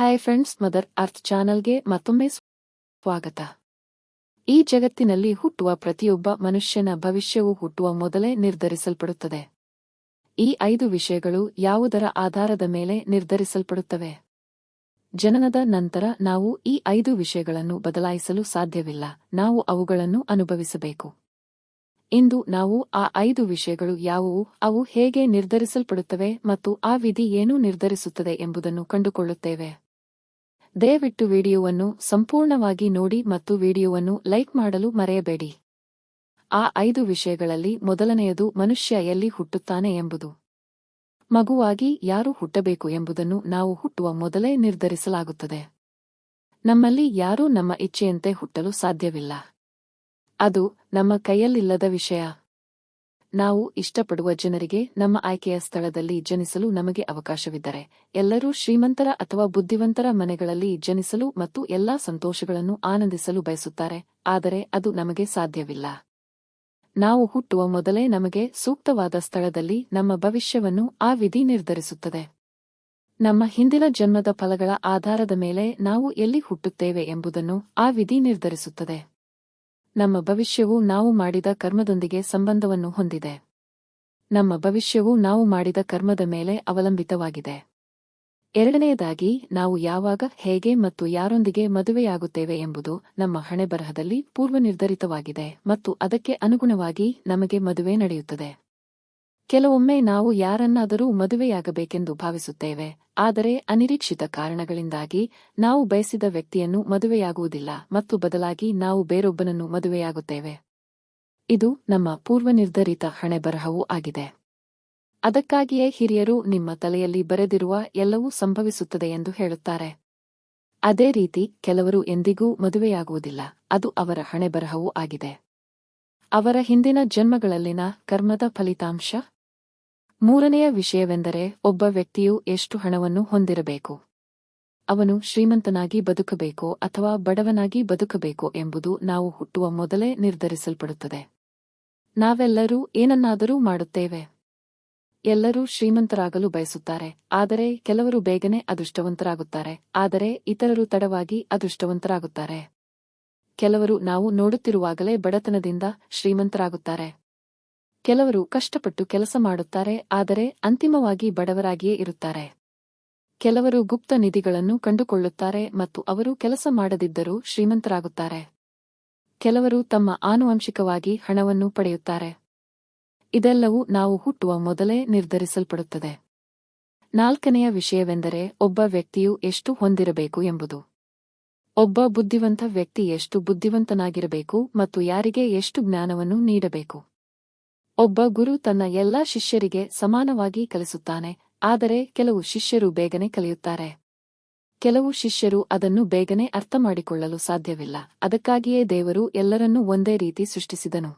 Hi friends mother earth ಚಾನಲ್ಗೆ ಮತ್ತೊಮ್ಮೆ ಸ್ವಾಗತ. ಈ ಜಗತ್ತಿನಲ್ಲಿ ಹುಟ್ಟುವ ಪ್ರತಿಯೊಬ್ಬ ಮನುಷ್ಯನ ಭವಿಷ್ಯವು ಹುಟ್ಟುವ ಮೊದಲೇ ನಿರ್ಧರಿಸಲ್ಪಡುತ್ತದೆ. ಈ ಐದು ವಿಷಯಗಳು ಯಾವುದರ ಆಧಾರದ ಮೇಲೆ ನಿರ್ಧರಿಸಲ್ಪಡುತ್ತವೆ? ಜನನದ ನಂತರ ನಾವು ಈ ಐದು ವಿಷಯಗಳನ್ನು ಬದಲಾಯಿಸಲು ಸಾಧ್ಯವಿಲ್ಲ, ನಾವು ಅವುಗಳನ್ನು ಅನುಭವಿಸಬೇಕು. ಇಂದು ನಾವು ಆ ಐದು ವಿಷಯಗಳು ಯಾವುವು, ಅವು ಹೇಗೆ ನಿರ್ಧರಿಸಲ್ಪಡುತ್ತವೆ ಮತ್ತು ಆ ವಿಧಿ ಏನು ನಿರ್ಧರಿಸುತ್ತದೆ ಎಂಬುದನ್ನು ಕಂಡುಕೊಳ್ಳುತ್ತೇವೆ. ದಯವಿಟ್ಟು ವಿಡಿಯೋವನ್ನು ಸಂಪೂರ್ಣವಾಗಿ ನೋಡಿ ಮತ್ತು ವಿಡಿಯೋವನ್ನು ಲೈಕ್ ಮಾಡಲು ಮರೆಯಬೇಡಿ. ಆ ಐದು ವಿಷಯಗಳಲ್ಲಿ ಮೊದಲನೆಯದು ಮನುಷ್ಯ ಎಲ್ಲಿ ಹುಟ್ಟುತ್ತಾನೆ ಎಂಬುದು. ಮಗುವಾಗಿ ಯಾರು ಹುಟ್ಟಬೇಕು ಎಂಬುದನ್ನು ನಾವು ಹುಟ್ಟುವ ಮೊದಲೇ ನಿರ್ಧರಿಸಲಾಗುತ್ತದೆ. ನಮ್ಮಲ್ಲಿ ಯಾರೂ ನಮ್ಮ ಇಚ್ಛೆಯಂತೆ ಹುಟ್ಟಲು ಸಾಧ್ಯವಿಲ್ಲ. ಅದು ನಮ್ಮ ಕೈಯಲ್ಲಿಲ್ಲದ ವಿಷಯ. ನಾವು ಇಷ್ಟಪಡುವ ಜನರಿಗೆ ನಮ್ಮ ಆಯ್ಕೆಯ ಸ್ಥಳದಲ್ಲಿ ಜನಿಸಲು ನಮಗೆ ಅವಕಾಶವಿದ್ದರೆ, ಎಲ್ಲರೂ ಶ್ರೀಮಂತರ ಅಥವಾ ಬುದ್ಧಿವಂತರ ಮನೆಗಳಲ್ಲಿ ಜನಿಸಲು ಮತ್ತು ಎಲ್ಲಾ ಸಂತೋಷಗಳನ್ನು ಆನಂದಿಸಲು ಬಯಸುತ್ತಾರೆ, ಆದರೆ ಅದು ನಮಗೆ ಸಾಧ್ಯವಿಲ್ಲ. ನಾವು ಹುಟ್ಟುವ ಮೊದಲೇ ನಮಗೆ ಸೂಕ್ತವಾದ ಸ್ಥಳದಲ್ಲಿ ನಮ್ಮ ಭವಿಷ್ಯವನ್ನು ಆ ವಿಧಿ ನಿರ್ಧರಿಸುತ್ತದೆ. ನಮ್ಮ ಹಿಂದಿನ ಜನ್ಮದ ಫಲಗಳ ಆಧಾರದ ಮೇಲೆ ನಾವು ಎಲ್ಲಿ ಹುಟ್ಟುತ್ತೇವೆ ಎಂಬುದನ್ನು ಆ ವಿಧಿ ನಿರ್ಧರಿಸುತ್ತದೆ. ನಮ್ಮ ಭವಿಷ್ಯವು ನಾವು ಮಾಡಿದ ಕರ್ಮದೊಂದಿಗೆ ಸಂಬಂಧವನ್ನು ಹೊಂದಿದೆ. ನಮ್ಮ ಭವಿಷ್ಯವು ನಾವು ಮಾಡಿದ ಕರ್ಮದ ಮೇಲೆ ಅವಲಂಬಿತವಾಗಿದೆ. ಎರಡನೆಯದಾಗಿ, ನಾವು ಯಾವಾಗ, ಹೇಗೆ ಮತ್ತು ಯಾರೊಂದಿಗೆ ಮದುವೆಯಾಗುತ್ತೇವೆ ಎಂಬುದು ನಮ್ಮ ಹಣೆಬರಹದಲ್ಲಿ ಪೂರ್ವನಿರ್ಧರಿತವಾಗಿದೆ ಮತ್ತು ಅದಕ್ಕೆ ಅನುಗುಣವಾಗಿ ನಮಗೆ ಮದುವೆ ನಡೆಯುತ್ತದೆ. ಕೆಲವೊಮ್ಮೆ ನಾವು ಯಾರನ್ನಾದರೂ ಮದುವೆಯಾಗಬೇಕೆಂದು ಭಾವಿಸುತ್ತೇವೆ, ಆದರೆ ಅನಿರೀಕ್ಷಿತ ಕಾರಣಗಳಿಂದಾಗಿ ನಾವು ಬಯಸಿದ ವ್ಯಕ್ತಿಯನ್ನು ಮದುವೆಯಾಗುವುದಿಲ್ಲ ಮತ್ತು ಬದಲಾಗಿ ನಾವು ಬೇರೊಬ್ಬನನ್ನು ಮದುವೆಯಾಗುತ್ತೇವೆ. ಇದು ನಮ್ಮ ಪೂರ್ವನಿರ್ಧರಿತ ಹಣೆಬರಹವೂ ಆಗಿದೆ. ಅದಕ್ಕಾಗಿಯೇ ಹಿರಿಯರು ನಿಮ್ಮ ತಲೆಯಲ್ಲಿ ಬರೆದಿರುವ ಎಲ್ಲವೂ ಸಂಭವಿಸುತ್ತದೆ ಎಂದು ಹೇಳುತ್ತಾರೆ. ಅದೇ ರೀತಿ ಕೆಲವರು ಎಂದಿಗೂ ಮದುವೆಯಾಗುವುದಿಲ್ಲ, ಅದು ಅವರ ಹಣೆಬರಹವೂ ಆಗಿದೆ. ಅವರ ಹಿಂದಿನ ಜನ್ಮಗಳಲ್ಲಿನ ಕರ್ಮದ ಫಲಿತಾಂಶ ಮೂರನೆಯ ವಿಷಯವೆಂದರೆ ಒಬ್ಬ ವ್ಯಕ್ತಿಯು ಎಷ್ಟು ಹಣವನ್ನು ಹೊಂದಿರಬೇಕು. ಅವನು ಶ್ರೀಮಂತನಾಗಿ ಬದುಕಬೇಕೋ ಅಥವಾ ಬಡವನಾಗಿ ಬದುಕಬೇಕೋ ಎಂಬುದು ನಾವು ಹುಟ್ಟುವ ಮೊದಲೇ ನಿರ್ಧರಿಸಲ್ಪಡುತ್ತದೆ. ನಾವೆಲ್ಲರೂ ಏನನ್ನಾದರೂ ಮಾಡುತ್ತೇವೆ. ಎಲ್ಲರೂ ಶ್ರೀಮಂತರಾಗಲು ಬಯಸುತ್ತಾರೆ, ಆದರೆ ಕೆಲವರು ಬೇಗನೆ ಅದೃಷ್ಟವಂತರಾಗುತ್ತಾರೆ, ಆದರೆ ಇತರರು ತಡವಾಗಿ ಅದೃಷ್ಟವಂತರಾಗುತ್ತಾರೆ. ಕೆಲವರು ನಾವು ನೋಡುತ್ತಿರುವಾಗಲೇ ಬಡತನದಿಂದ ಶ್ರೀಮಂತರಾಗುತ್ತಾರೆ. ಕೆಲವರು ಕಷ್ಟಪಟ್ಟು ಕೆಲಸ ಮಾಡುತ್ತಾರೆ, ಆದರೆ ಅಂತಿಮವಾಗಿ ಬಡವರಾಗಿಯೇ ಇರುತ್ತಾರೆ. ಕೆಲವರು ಗುಪ್ತ ನಿಧಿಗಳನ್ನು ಕಂಡುಕೊಳ್ಳುತ್ತಾರೆ ಮತ್ತು ಅವರು ಕೆಲಸ ಮಾಡದಿದ್ದರೂ ಶ್ರೀಮಂತರಾಗುತ್ತಾರೆ. ಕೆಲವರು ತಮ್ಮ ಆನುವಂಶಿಕವಾಗಿ ಹಣವನ್ನು ಪಡೆಯುತ್ತಾರೆ. ಇದೆಲ್ಲವೂ ನಾವು ಹುಟ್ಟುವ ಮೊದಲೇ ನಿರ್ಧರಿಸಲ್ಪಡುತ್ತದೆ. ನಾಲ್ಕನೆಯ ವಿಷಯವೆಂದರೆ ಒಬ್ಬ ವ್ಯಕ್ತಿಯು ಎಷ್ಟು ಹೊಂದಿರಬೇಕು ಎಂಬುದು. ಒಬ್ಬ ಬುದ್ಧಿವಂತ ವ್ಯಕ್ತಿ ಎಷ್ಟು ಬುದ್ಧಿವಂತನಾಗಿರಬೇಕು ಮತ್ತು ಯಾರಿಗೆ ಎಷ್ಟು ಜ್ಞಾನವನ್ನು ನೀಡಬೇಕು. ಒಬ್ಬ ಗುರು ತನ್ನ ಎಲ್ಲಾ ಶಿಷ್ಯರಿಗೆ ಸಮಾನವಾಗಿ ಕಲಿಸುತ್ತಾನೆ, ಆದರೆ ಕೆಲವು ಶಿಷ್ಯರು ಬೇಗನೆ ಕಲಿಯುತ್ತಾರೆ. ಕೆಲವು ಶಿಷ್ಯರು ಅದನ್ನು ಬೇಗನೆ ಅರ್ಥಮಾಡಿಕೊಳ್ಳಲು ಸಾಧ್ಯವಿಲ್ಲ, ಅದಕ್ಕಾಗಿಯೇ ದೇವರು ಎಲ್ಲರನ್ನೂ ಒಂದೇ ರೀತಿ ಸೃಷ್ಟಿಸಿದನು.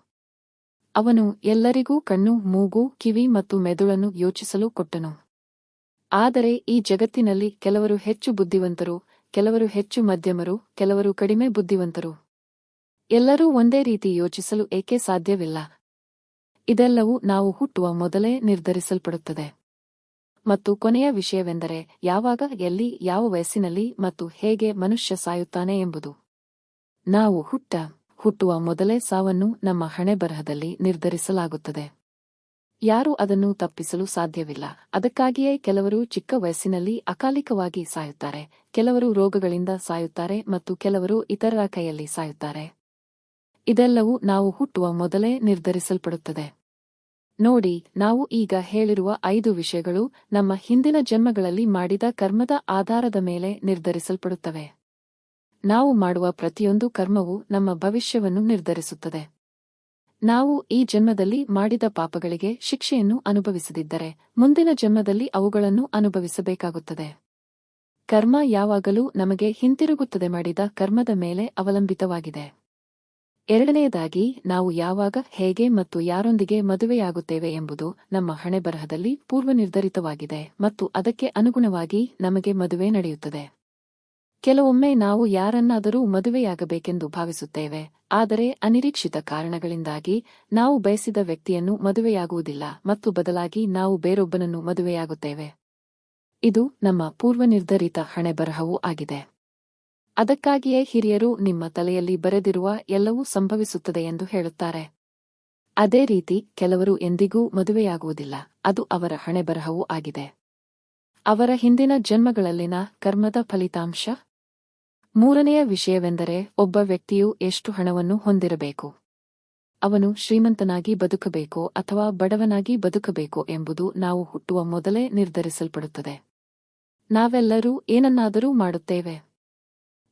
ಅವನು ಎಲ್ಲರಿಗೂ ಕಣ್ಣು, ಮೂಗು, ಕಿವಿ ಮತ್ತು ಮೆದುಳನ್ನು ಯೋಚಿಸಲು ಕೊಟ್ಟನು. ಆದರೆ ಈ ಜಗತ್ತಿನಲ್ಲಿ ಕೆಲವರು ಹೆಚ್ಚು ಬುದ್ಧಿವಂತರು, ಕೆಲವರು ಹೆಚ್ಚು ಮಧ್ಯಮರು, ಕೆಲವರು ಕಡಿಮೆ ಬುದ್ಧಿವಂತರು. ಎಲ್ಲರೂ ಒಂದೇ ರೀತಿ ಯೋಚಿಸಲು ಏಕೆ ಸಾಧ್ಯವಿಲ್ಲ ಇದೆಲ್ಲವೂ ನಾವು ಹುಟ್ಟುವ ಮೊದಲೇ ನಿರ್ಧರಿಸಲ್ಪಡುತ್ತದೆ. ಮತ್ತು ಕೊನೆಯ ವಿಷಯವೆಂದರೆ, ಯಾವಾಗ, ಎಲ್ಲಿ, ಯಾವ ವಯಸ್ಸಿನಲ್ಲಿ ಮತ್ತು ಹೇಗೆ ಮನುಷ್ಯ ಸಾಯುತ್ತಾನೆ ಎಂಬುದು. ನಾವು ಹುಟ್ಟ, ಹುಟ್ಟುವ ಮೊದಲೇ ಸಾವನ್ನು ನಮ್ಮ ಹಣೆಬರಹದಲ್ಲಿ ನಿರ್ಧರಿಸಲಾಗುತ್ತದೆ. ಯಾರೂ ಅದನ್ನು ತಪ್ಪಿಸಲು ಸಾಧ್ಯವಿಲ್ಲ. ಅದಕ್ಕಾಗಿಯೇ ಕೆಲವರು ಚಿಕ್ಕ ವಯಸ್ಸಿನಲ್ಲಿ ಅಕಾಲಿಕವಾಗಿ ಸಾಯುತ್ತಾರೆ, ಕೆಲವರು ರೋಗಗಳಿಂದ ಸಾಯುತ್ತಾರೆ ಮತ್ತು ಕೆಲವರು ಇತರರ ಕೈಯಲ್ಲಿ ಸಾಯುತ್ತಾರೆ. ಇದೆಲ್ಲವೂ ನಾವು ಹುಟ್ಟುವ ಮೊದಲೇ ನಿರ್ಧರಿಸಲ್ಪಡುತ್ತದೆ. ನೋಡಿ, ನಾವು ಈಗ ಹೇಳಿರುವ ಐದು ವಿಷಯಗಳು ನಮ್ಮ ಹಿಂದಿನ ಜನ್ಮಗಳಲ್ಲಿ ಮಾಡಿದ ಕರ್ಮದ ಆಧಾರದ ಮೇಲೆ ನಿರ್ಧರಿಸಲ್ಪಡುತ್ತವೆ. ನಾವು ಮಾಡುವ ಪ್ರತಿಯೊಂದು ಕರ್ಮವು ನಮ್ಮ ಭವಿಷ್ಯವನ್ನು ನಿರ್ಧರಿಸುತ್ತದೆ. ನಾವು ಈ ಜನ್ಮದಲ್ಲಿ ಮಾಡಿದ ಪಾಪಗಳಿಗೆ ಶಿಕ್ಷೆಯನ್ನು ಅನುಭವಿಸದಿದ್ದರೆ ಮುಂದಿನ ಜನ್ಮದಲ್ಲಿ ಅವುಗಳನ್ನು ಅನುಭವಿಸಬೇಕಾಗುತ್ತದೆ. ಕರ್ಮ ಯಾವಾಗಲೂ ನಮಗೆ ಹಿಂತಿರುಗುತ್ತದೆ ಮಾಡಿದ ಕರ್ಮದ ಮೇಲೆ ಅವಲಂಬಿತವಾಗಿದೆ. ಎರಡನೆಯದಾಗಿ, ನಾವು ಯಾವಾಗ, ಹೇಗೆ ಮತ್ತು ಯಾರೊಂದಿಗೆ ಮದುವೆಯಾಗುತ್ತೇವೆ ಎಂಬುದು ನಮ್ಮ ಹಣೆಬರಹದಲ್ಲಿ ಪೂರ್ವನಿರ್ಧರಿತವಾಗಿದೆ ಮತ್ತು ಅದಕ್ಕೆ ಅನುಗುಣವಾಗಿ ನಮಗೆ ಮದುವೆ ನಡೆಯುತ್ತದೆ. ಕೆಲವೊಮ್ಮೆ ನಾವು ಯಾರನ್ನಾದರೂ ಮದುವೆಯಾಗಬೇಕೆಂದು ಭಾವಿಸುತ್ತೇವೆ, ಆದರೆ ಅನಿರೀಕ್ಷಿತ ಕಾರಣಗಳಿಂದಾಗಿ ನಾವು ಬಯಸಿದ ವ್ಯಕ್ತಿಯನ್ನು ಮದುವೆಯಾಗುವುದಿಲ್ಲ ಮತ್ತು ಬದಲಾಗಿ ನಾವು ಬೇರೊಬ್ಬನನ್ನು ಮದುವೆಯಾಗುತ್ತೇವೆ. ಇದು ನಮ್ಮ ಪೂರ್ವನಿರ್ಧರಿತ ಹಣೆಬರಹವೂ ಆಗಿದೆ. ಅದಕ್ಕಾಗಿಯೇ ಹಿರಿಯರು ನಿಮ್ಮ ತಲೆಯಲ್ಲಿ ಬರೆದಿರುವ ಎಲ್ಲವೂ ಸಂಭವಿಸುತ್ತದೆ ಎಂದು ಹೇಳುತ್ತಾರೆ. ಅದೇ ರೀತಿ ಕೆಲವರು ಎಂದಿಗೂ ಮದುವೆಯಾಗುವುದಿಲ್ಲ, ಅದು ಅವರ ಹಣೆಬರಹವೂ ಆಗಿದೆ. ಅವರ ಹಿಂದಿನ ಜನ್ಮಗಳಲ್ಲಿನ ಕರ್ಮದ ಫಲಿತಾಂಶ? ಮೂರನೆಯ ವಿಷಯವೆಂದರೆ ಒಬ್ಬ ವ್ಯಕ್ತಿಯು ಎಷ್ಟು ಹಣವನ್ನು ಹೊಂದಿರಬೇಕು? ಅವನು ಶ್ರೀಮಂತನಾಗಿ ಬದುಕಬೇಕೋ ಅಥವಾ ಬಡವನಾಗಿ ಬದುಕಬೇಕೋ ಎಂಬುದು ನಾವು ಹುಟ್ಟುವ ಮೊದಲೇ ನಿರ್ಧರಿಸಲ್ಪಡುತ್ತದೆ. ನಾವೆಲ್ಲರೂ ಏನನ್ನಾದರೂ ಮಾಡುತ್ತೇವೆ.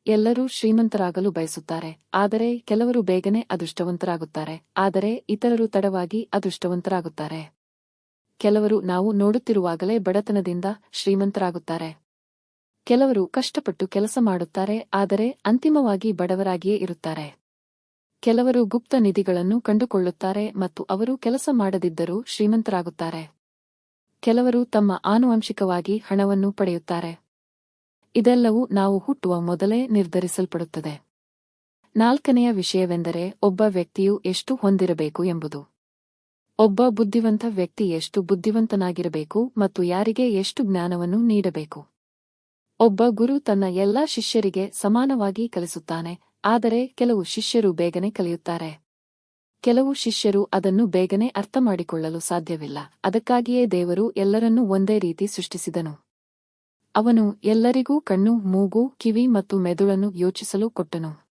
ಎಲ್ಲರೂ ಶ್ರೀಮಂತರಾಗಲು ಬಯಸುತ್ತಾರೆ, ಆದರೆ ಕೆಲವರು ಬೇಗನೆ ಅದೃಷ್ಟವಂತರಾಗುತ್ತಾರೆ, ಆದರೆ ಇತರರು ತಡವಾಗಿ ಅದೃಷ್ಟವಂತರಾಗುತ್ತಾರೆ. ಕೆಲವರು ನಾವು ನೋಡುತ್ತಿರುವಾಗಲೇ ಬಡತನದಿಂದ ಶ್ರೀಮಂತರಾಗುತ್ತಾರೆ. ಕೆಲವರು ಕಷ್ಟಪಟ್ಟು ಕೆಲಸ ಮಾಡುತ್ತಾರೆ, ಆದರೆ ಅಂತಿಮವಾಗಿ ಬಡವರಾಗಿಯೇ ಇರುತ್ತಾರೆ. ಕೆಲವರು ಗುಪ್ತ ನಿಧಿಗಳನ್ನು ಕಂಡುಕೊಳ್ಳುತ್ತಾರೆ ಮತ್ತು ಅವರು ಕೆಲಸ ಮಾಡದಿದ್ದರೂ ಶ್ರೀಮಂತರಾಗುತ್ತಾರೆ. ಕೆಲವರು ತಮ್ಮ ಆನುವಂಶಿಕವಾಗಿ ಹಣವನ್ನು ಪಡೆಯುತ್ತಾರೆ. ಇದೆಲ್ಲವೂ ನಾವು ಹುಟ್ಟುವ ಮೊದಲೇ ನಿರ್ಧರಿಸಲ್ಪಡುತ್ತದೆ. ನಾಲ್ಕನೆಯ ವಿಷಯವೆಂದರೆ ಒಬ್ಬ ವ್ಯಕ್ತಿಯು ಎಷ್ಟು ಹೊಂದಿರಬೇಕು ಎಂಬುದು. ಒಬ್ಬ ಬುದ್ಧಿವಂತ ವ್ಯಕ್ತಿ ಎಷ್ಟು ಬುದ್ಧಿವಂತನಾಗಿರಬೇಕು ಮತ್ತು ಯಾರಿಗೆ ಎಷ್ಟು ಜ್ಞಾನವನ್ನು ನೀಡಬೇಕು. ಒಬ್ಬ ಗುರು ತನ್ನ ಎಲ್ಲಾ ಶಿಷ್ಯರಿಗೆ ಸಮಾನವಾಗಿ ಕಲಿಸುತ್ತಾನೆ, ಆದರೆ ಕೆಲವು ಶಿಷ್ಯರು ಬೇಗನೆ ಕಲಿಯುತ್ತಾರೆ. ಕೆಲವು ಶಿಷ್ಯರು ಅದನ್ನು ಬೇಗನೆ ಅರ್ಥಮಾಡಿಕೊಳ್ಳಲು ಸಾಧ್ಯವಿಲ್ಲ, ಅದಕ್ಕಾಗಿಯೇ ದೇವರು ಎಲ್ಲರನ್ನೂ ಒಂದೇ ರೀತಿ ಸೃಷ್ಟಿಸಿದನು. ಅವನು ಎಲ್ಲರಿಗೂ ಕಣ್ಣು, ಮೂಗು, ಕಿವಿ ಮತ್ತು ಮೆದುಳನ್ನು ಯೋಚಿಸಲು ಕೊಟ್ಟನು.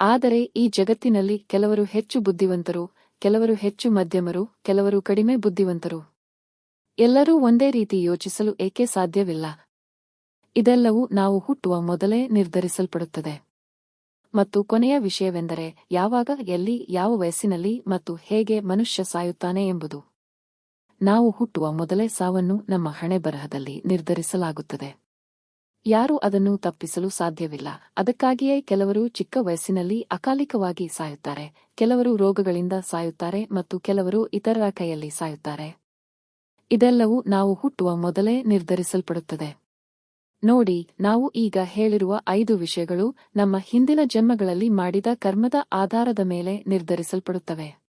ಆದರೆ ಈ ಜಗತ್ತಿನಲ್ಲಿ ಕೆಲವರು ಹೆಚ್ಚು ಬುದ್ಧಿವಂತರು, ಕೆಲವರು ಹೆಚ್ಚು ಮಧ್ಯಮರು, ಕೆಲವರು ಕಡಿಮೆ ಬುದ್ಧಿವಂತರು. ಎಲ್ಲರೂ ಒಂದೇ ರೀತಿ ಯೋಚಿಸಲು ಏಕೆ ಸಾಧ್ಯವಿಲ್ಲ? ಇದೆಲ್ಲವೂ ನಾವು ಹುಟ್ಟುವ ಮೊದಲೇ ನಿರ್ಧರಿಸಲ್ಪಡುತ್ತದೆ. ಮತ್ತು ಕೊನೆಯ ವಿಷಯವೆಂದರೆ, ಯಾವಾಗ, ಎಲ್ಲಿ, ಯಾವ ವಯಸ್ಸಿನಲ್ಲಿ ಮತ್ತು ಹೇಗೆ ಮನುಷ್ಯ ಸಾಯುತ್ತಾನೆ ಎಂಬುದು. ನಾವು ಹುಟ್ಟುವ ಮೊದಲೇ ಸಾವನ್ನು ನಮ್ಮ ಹಣೆಬರಹದಲ್ಲಿ ನಿರ್ಧರಿಸಲಾಗುತ್ತದೆ. ಯಾರೂ ಅದನ್ನು ತಪ್ಪಿಸಲು ಸಾಧ್ಯವಿಲ್ಲ. ಅದಕ್ಕಾಗಿಯೇ ಕೆಲವರು ಚಿಕ್ಕ ವಯಸ್ಸಿನಲ್ಲಿ ಅಕಾಲಿಕವಾಗಿ ಸಾಯುತ್ತಾರೆ, ಕೆಲವರು ರೋಗಗಳಿಂದ ಸಾಯುತ್ತಾರೆ ಮತ್ತು ಕೆಲವರು ಇತರರ ಕೈಯಲ್ಲಿ ಸಾಯುತ್ತಾರೆ. ಇದೆಲ್ಲವೂ ನಾವು ಹುಟ್ಟುವ ಮೊದಲೇ ನಿರ್ಧರಿಸಲ್ಪಡುತ್ತದೆ. ನೋಡಿ, ನಾವು ಈಗ ಹೇಳಿರುವ ಐದು ವಿಷಯಗಳು ನಮ್ಮ ಹಿಂದಿನ ಜನ್ಮಗಳಲ್ಲಿ ಮಾಡಿದ ಕರ್ಮದ ಆಧಾರದ ಮೇಲೆ ನಿರ್ಧರಿಸಲ್ಪಡುತ್ತವೆ.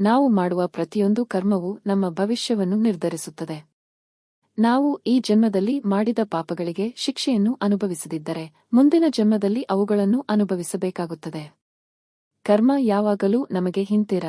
ನಾವು ಮಾಡುವ ಪ್ರತಿಯೊಂದು ಕರ್ಮವು ನಮ್ಮ ಭವಿಷ್ಯವನ್ನು ನಿರ್ಧರಿಸುತ್ತದೆ. ನಾವು ಈ ಜನ್ಮದಲ್ಲಿ ಮಾಡಿದ ಪಾಪಗಳಿಗೆ ಶಿಕ್ಷೆಯನ್ನು ಅನುಭವಿಸದಿದ್ದರೆ ಮುಂದಿನ ಜನ್ಮದಲ್ಲಿ ಅವುಗಳನ್ನು ಅನುಭವಿಸಬೇಕಾಗುತ್ತದೆ. ಕರ್ಮ ಯಾವಾಗಲೂ ನಮಗೆ ಹಿಂತಿರ.